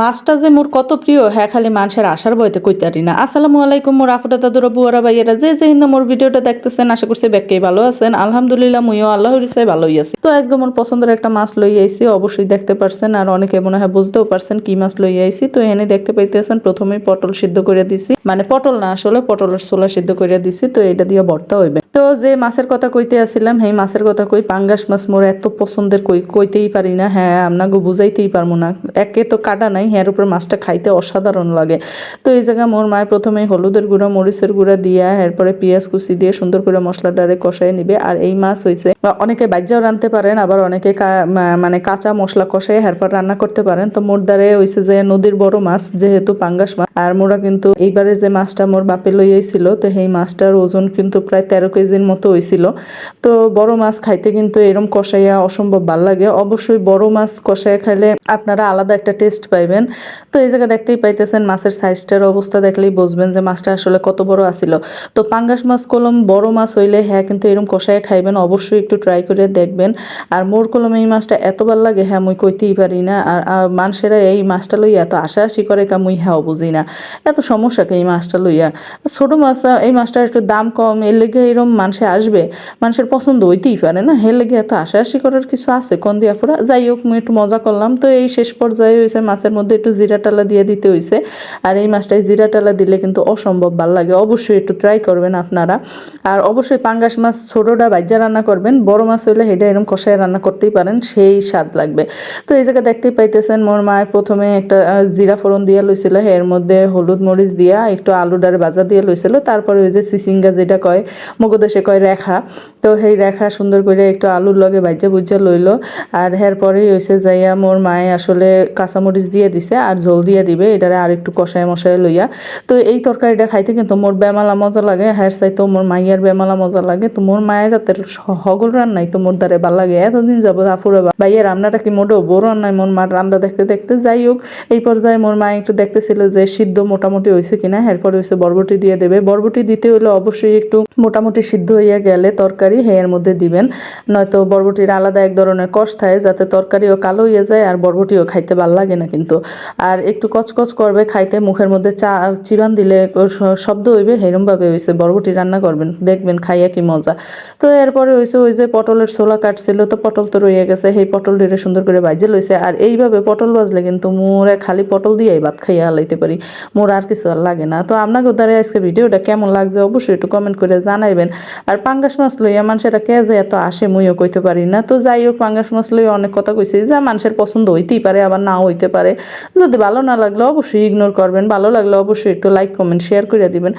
মাছটা যে মোর কত প্রিয় হ্যাঁ খালি মানুষের আশার বইতে কইতারি না। আসসালামু আলাইকুম মোর আফুটা দাদুরা বুয়ারা ভাইয়েরা। যে যে হিন্দু মোর ভিডিওটা দেখতেছেন, আশা করছি ব্যাগকেই ভালো আছেন। আলহামদুলিল্লাহ, মুইও আল্লাহ ইচ্ছায় ভালোই আছি। তো আজকে মোর পছন্দের একটা মাছ লই আইছি, অবশ্যই দেখতে পারছেন, আর অনেকে মনে হয় বুঝতেও পারছেন কি মাছ লই আইছি। তো এনে দেখতে পাইতেছেন, প্রথমেই পটল সিদ্ধ করে দিছি। মানে পটল না, আসলে পটলের ছোলা সিদ্ধ করে দিছি, তো এটা দিয়ে ভর্তা হইবে। তো যে মাছের কথা কইতে আসছিলাম সেই মাছের কথা কই পাঙ্গাস মাছ মোর এত পছন্দের কই, কইতেই পারি না হ্যাঁ আপনাকে বুঝাইতেই পারব না। একে তো কাটা নাই হ্যাঁ উপর মাছটা খাইতে অসাধারণ লাগে। তো এই জায়গা মোর মায় প্রথমে হলুদের গুঁড়া, মরিচের গুঁড়া দিয়া এরপরে পেঁয়াজ কুচি দিয়ে সুন্দর করে মশলা মশলাটারে কষাই নিবে। আর এই মাছ হইছে, বা অনেকে বাজ্যাও রাঁধতে পারেন, আবার অনেকে মানে কাঁচা মশলা কষাই এরপর রান্না করতে পারেন। তো মোর দ্বারে হইছে যে নদীর বড় মাছ, যেহেতু পাঙ্গাস মাছ। আর মোরা কিন্তু এইবারে যে মাছটা মোর বাপে লইয়াইছিল তো সেই মাছটার ওজন কিন্তু প্রায় তেরো কেজির মতো হয়েছিল তো বড় মাছ খাইতে কিন্তু এরম কষাইয়া অসম্ভব ভালো লাগে। অবশ্যই বড় মাছ কষাইয়া খাইলে আপনারা আলাদা একটা টেস্ট পাইবেন। তো এই জায়গা দেখতেই পাইতেছেন মাছের সাইজটার অবস্থা দেখলেই বুঝবেন যে মাছটা আসলে কত বড় আসিল তো পাঙ্গাস মাছ, কলম, বড় মাছ হইলে হ্যাঁ কিন্তু এরম কষাইয়া খাইবেন, অবশ্যই একটু ট্রাই করে দেখবেন। আর মোর কলম এই মাছটা এত ভালো লাগে হ্যাঁ মুই কইতেই পারি না। আর মানুষেরা এই মাছটা লইয়া এত আশাআশি করে কা, মুই হ্যাঁ বুঝি না। এত সমস্যা কে এই মাছটা লইয়া। ছোট মাছ এই মাছটার একটু দাম কম, এর লেগে এরম মানুষে আসবে। মানুষের পছন্দ হইতেই পারে না। হের লেগে এত আশাআশি করার কিছু আছে? কোন দিয়া ফুরা? যাই হোক, মুই একটু মজা করলাম। তো এই শেষ পর্যায়ে হয়েছে মাছের মধ্যে একটু জিরা টালা দিয়ে দিতে হয়েছে আর এই মাছটায় জিরা টালা দিলে কিন্তু অসম্ভব ভালো লাগে। অবশ্যই একটু ট্রাই করবেন আপনারা। আর অবশ্যই পাঙ্গাস মাছ ছোটোটা বাজ্যা রান্না করবেন। বড় মাছ হইলে সেটা এরকম কষায় রান্না করতেই পারেন, সেই স্বাদ লাগবে। তো এই জায়গায় দেখতেই পাইতেছেন, মোর মায়ের প্রথমে একটা জিরা ফোড়ন দিয়ে লইছিল। এর মধ্যে হলুদ মরিচ দিয়া একটু আলু ডারে ভাজা দিয়ে লইছিল। তারপরে ওই যে সিসিঙ্গা যেটা কয় মগদেশে কয় রেখা। তো সেই রেখা সুন্দর করে একটু আলুর লগে ভাজ্যা বুজ্জা লইলো। আর এর পরেই হয়েছে যাইয়া মোর মায়ে আসলে কাঁচামরিচ দিয়ে দিছে আর ঝোল দিয়ে দিবে, এটারে আর একটু কষায় মশায় লইয়া। তো এই তরকারিটা খাইতে কিন্তু মোর বেমালা মজা লাগে, হ্যার চাইতো মোর মাইয়ার বেমালা মজা লাগে। তো মোর মায়ের হাতের স- হগল রান্নাই তো মোর দ্বারে ভালো লাগে। এতদিন যাব আপুরে ভাইয়ের রান্নাটা কি মোটেও বড় রান্নায় মোর মার রান্না দেখতে দেখতে। যাই হোক, এই পর্যায়ে মোর মা একটু দেখতেছিল যে সিদ্ধ মোটামুটি হয়েছে কিনা, এরপরে হয়েছে বরবটি দিয়ে দেবে। বরবটি দিতে হলে অবশ্যই একটু মোটামুটি সিদ্ধ হইয়া গেলে তরকারি হেয়ের মধ্যে দিবেন। নয়তো বরবটির আলাদা এক ধরনের কষ থাকে, যাতে তরকারিও কালো হয়ে যায় আর বরবটিও খাইতে ভালো লাগে না কিন্তু। আর একটু কচকচ করবে খাইতে, মুখের মধ্যে চা চিবান দিলে শব্দ হইবে সেরমভাবে হয়েছে বরবটি রান্না করবেন, দেখবেন খাইয়া কি মজা। তো এরপরে হয়েছে ওই যে পটলের ছোলা কাটছিল, তো পটল তো রয়ে গেছে, সেই পটল ডিরে সুন্দর করে বাজে লইছে। আর এইভাবে পটল বাজলে কিন্তু মোরে খালি পটল দিয়েই ভাত খাইয়া হালাইতে পারি, মোর আর কিছু আর লাগে না। তো আপনাকে দ্বারা আজকে ভিডিওটা কেমন লাগছে অবশ্যই একটু কমেন্ট করে জানাইবেন। আর পাঙ্গাস মাছ লইয়া মানুষেরা কে যে এত আসে মুইও কইতে পারি না। তো যাই হোক, পাঙ্গাস মাছ লইয়া অনেক কথা কইছি, যা মানুষের পছন্দ হইতেই পারে, আবার নাও হইতে পারে। যদি ভালো না লাগলে অবশ্যই ইগনোর করবেন, ভালো লাগলে অবশ্যই একটু লাইক কমেন্ট শেয়ার করে দিবেন।